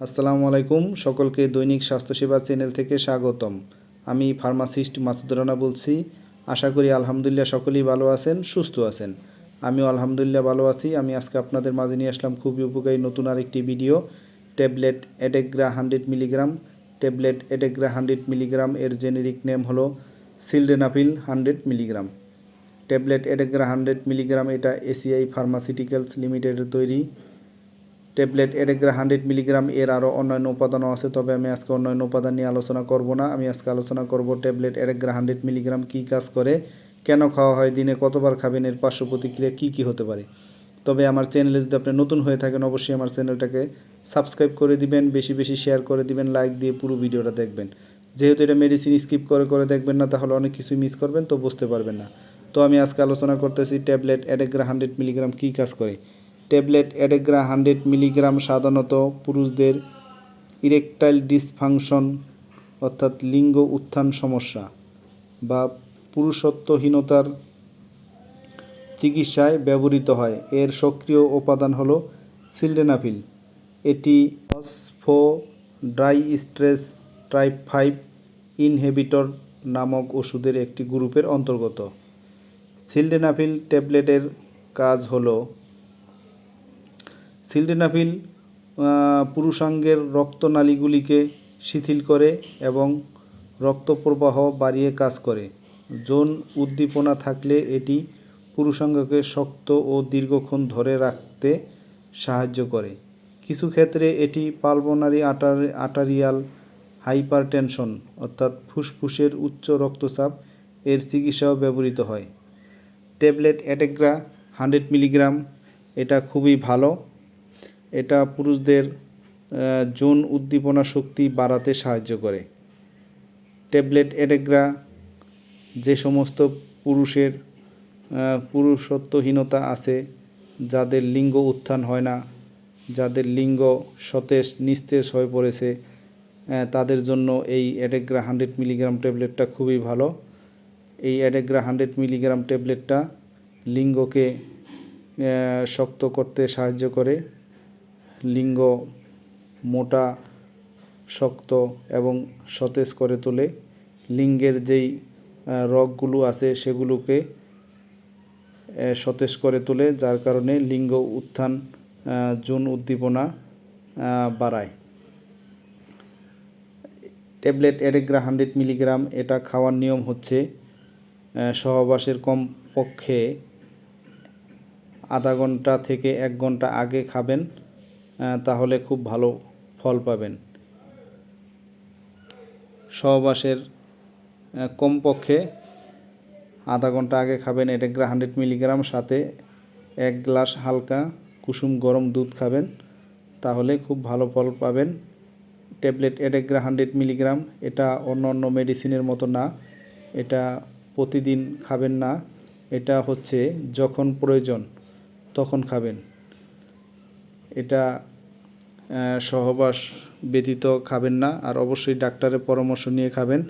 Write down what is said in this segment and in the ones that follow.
আসসালামু আলাইকুম, সকলকে দৈনিক স্বাস্থ্যসেবা চ্যানেল থেকে স্বাগতম। আমি ফার্মাসিস্ট মাসুদ রানা বলছি। আশা করি আলহামদুলিল্লাহ সকলেই ভালো আছেন, সুস্থ আছেন। আমিও আলহামদুলিল্লাহ ভালো আছি। আমি আজকে আপনাদের মাঝে নিয়ে আসলাম খুবই উপকারী নতুন আরেকটি video. Tablet Edegra hundred milligram. Tablet Edegra hundred milligram এর জেনেরিক নেম হলো sildenafil hundred milligram. Tablet Edegra hundred milligram এটা এসিআই ফার্মাসিউটিক্যালস লিমিটেডের তৈরি। ট্যাবলেট এডেগ্রা হান্ড্রেড মিলিগ্রাম, এর আরও অন্যান্য উপাদানও আছে, তবে আমি আজকে অন্যান্য উপাদান নিয়ে আলোচনা করব না। আমি আজকে আলোচনা করব ট্যাবলেট এডেগ্রা হান্ড্রেড মিলিগ্রাম কী কাজ করে, কেন খাওয়া হয়, দিনে কতবার খাবেন, এর পার্শ্ব প্রতিক্রিয়া কী কী হতে পারে। তবে আমার চ্যানেলে যদি আপনি নতুন হয়ে থাকেন, অবশ্যই আমার চ্যানেলটাকে সাবস্ক্রাইব করে দিবেন, বেশি বেশি শেয়ার করে দিবেন লাইক দিয়ে পুরো ভিডিওটা দেখবেন। যেহেতু এটা মেডিসিন স্কিপ করে করে দেখবেন না, তাহলে অনেক কিছুই মিস করবেন, তো বুঝতে পারবেন না। তো আমি আজকে আলোচনা করতেছি ট্যাবলেট এডেগ্রা হান্ড্রেড মিলিগ্রাম কী কাজ করে। ট্যাবলেট এডেগ্রা হান্ড্রেড মিলিগ্রাম সাধারণত পুরুষদের ইরেকটাইল ডিসফাংশন অর্থাৎ লিঙ্গ উত্থান সমস্যা বা পুরুষত্বহীনতার চিকিৎসায় ব্যবহৃত হয়। এর সক্রিয় উপাদান হলো সিলডেনাফিল এটি phosphodiesterase type five inhibitor নামক ওষুধের একটি গ্রুপের অন্তর্গত। সিলডেনাফিল ট্যাবলেটের কাজ হলো সিলডেনাফিল পুরুষাঙ্গের রক্তনালীগুলিকে শিথিল করে এবং রক্ত প্রবাহ বাড়িয়ে কাজ করে। যৌন উদ্দীপনা থাকলে এটি পুরুষাঙ্গকে শক্ত ও দীর্ঘক্ষণ ধরে রাখতে সাহায্য করে। কিছু ক্ষেত্রে এটি পালমোনারি আটার, আটারিয়াল হাইপারটেনশন অর্থাৎ ফুসফুসের উচ্চ রক্তচাপ এর চিকিৎসাও ব্যবহৃত হয়। ট্যাবলেট অ্যাটেগ্রা হান্ড্রেড মিলিগ্রাম, এটা খুবই ভালো। এটা পুরুষদের যৌন উদ্দীপনা শক্তি বাড়াতে সাহায্য করে। ট্যাবলেট অ্যাটেগ্রা যে সমস্ত পুরুষের পুরুষত্বহীনতা আছে, যাদের লিঙ্গ উত্থান হয় না, যাদের লিঙ্গ সতেজ, নিস্তেজ হয়ে পড়েছে তাদের জন্য এই অ্যাডেগ্রা হান্ড্রেড মিলিগ্রাম ট্যাবলেটটা খুবই ভালো। এই অ্যাডেগ্রা হান্ড্রেড মিলিগ্রাম ট্যাবলেটটা লিঙ্গকে শক্ত করতে সাহায্য করে। লিঙ্গ, মোটা, শক্ত এবং সতেজ করে তোলে। লিঙ্গের যেই রগগুলো আছে সেগুলোকে সতেজ করে তোলে, যার কারণে লিঙ্গ উত্থান যৌন উদ্দীপনা বাড়ায়। ট্যাবলেট এরেগ্রা হান্ড্রেড মিলিগ্রাম, এটা খাওয়ার নিয়ম হচ্ছে সহবাসের কমপক্ষে আধা ঘণ্টা থেকে এক ঘণ্টা আগে খাবেন। তাহলে খুব ভালো ফল পাবেন। সহবাসের কমপক্ষে আধা ঘণ্টা আগে খাবেন এটেগ্রা হান্ড্রেড মিলিগ্রাম, সাথে এক গ্লাস হালকা কুসুম গরম দুধ খাবেন, তাহলে খুব ভালো ফল পাবেন। ট্যাবলেট এটেগ্রা হান্ড্রেড মিলিগ্রাম, এটা অন্য অন্য মেডিসিনের মতো না, এটা প্রতিদিন খাবেন না, এটা হচ্ছে যখন প্রয়োজন তখন খাবেন। এটা সহবাস ব্যতীত খাবেন না। আর অবশ্যই ডাক্তারের পরামর্শ নিয়ে খাবেন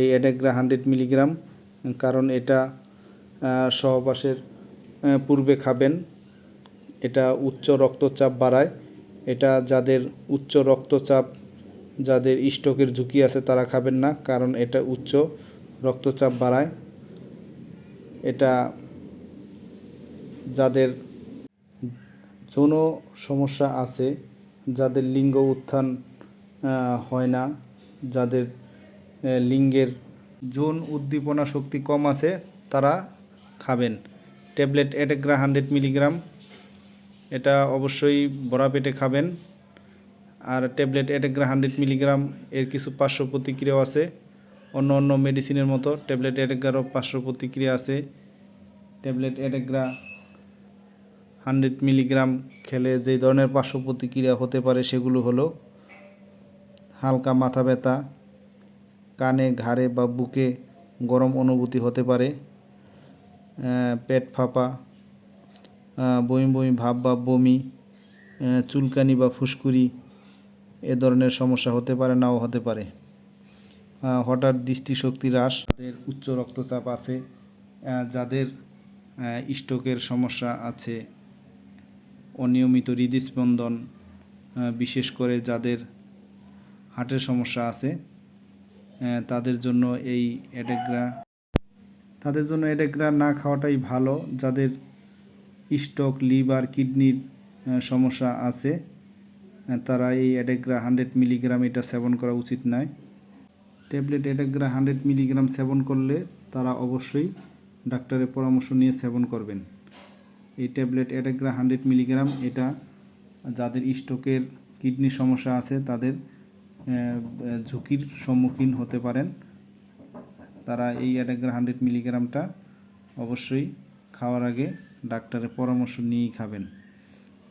এই অ্যাডেগ্রা হান্ড্রেড মিলিগ্রাম, কারণ এটা সহবাসের পূর্বে খাবেন। এটা উচ্চ রক্তচাপ বাড়ায়। এটা যাদের উচ্চ রক্তচাপ, যাদের স্ট্রোকের ঝুঁকি আছে তারা খাবেন না, কারণ এটা উচ্চ রক্তচাপ বাড়ায়। এটা যাদের যৌন সমস্যা আছে, যাদের লিঙ্গ উত্থান হয় না। যাদের লিঙ্গের যৌন উদ্দীপনা শক্তি কম আছে, তারা খাবেন। ট্যাবলেট এটেগ্রা হান্ড্রেড মিলিগ্রাম এটা অবশ্যই বড়া পেটে খাবেন। আর ট্যাবলেট এটেগ্রা হান্ড্রেড মিলিগ্রাম এর কিছু পার্শ্ব প্রতিক্রিয়াও আছে। অন্য অন্য মেডিসিনের মতো ট্যাবলেট এটেগ্রারও পার্শ্ব প্রতিক্রিয়া আছে। ট্যাবলেট এটেগ্রা হান্ড্রেড মিলিগ্রাম খেলে যে ধরনের পার্শ্ব প্রতিক্রিয়া হতে পারে সেগুলো হলো হালকা মাথা ব্যথা, কানে, ঘাড়ে বা বুকে গরম অনুভূতি হতে পারে পেট ফাঁপা বমি বমি ভাব বা বমি চুলকানি বা ফুসকুড়ি এ ধরনের সমস্যা হতে পারে, নাও হতে পারে। হঠাৎ দৃষ্টিশক্তি হ্রাস, যাদের উচ্চ রক্তচাপ আছে যাদের স্ট্রোকের সমস্যা আছে অনিয়মিত হৃদস্পন্দন বিশেষ করে যাদের হার্টের সমস্যা আছে তাদের জন্য এই অ্যাডেগ্রা, তাদের জন্য অ্যাডেগ্রা না খাওয়াটাই ভালো। যাদের স্টক লিভার, কিডনির সমস্যা আছে তারা এই অ্যাডেগ্রা হান্ড্রেড মিলিগ্রাম এটা সেবন করা উচিত নয়। ট্যাবলেট অ্যাডেগ্রা হান্ড্রেড মিলিগ্রাম সেবন করলে তারা অবশ্যই ডাক্তারের পরামর্শ নিয়ে সেবন করবেন। এই ট্যাবলেট অ্যাডেগ্রা হান্ড্রেড মিলিগ্রাম, এটা যাদের স্ট্রোকের কিডনির সমস্যা আছে তাদের ঝুঁকির সম্মুখীন হতে পারেন। তারা এই অ্যাডেগ্রা হান্ড্রেড মিলিগ্রামটা অবশ্যই খাওয়ার আগে ডাক্তারের পরামর্শ নিয়েই খাবেন।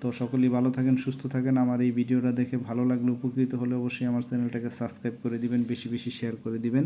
তো সকলেই ভালো থাকেন, সুস্থ থাকেন। আমার এই ভিডিওটা দেখে ভালো লাগলে উপকৃত হলে অবশ্যই আমার চ্যানেলটাকে সাবস্ক্রাইব করে দিবেন, বেশি বেশি শেয়ার করে দিবেন।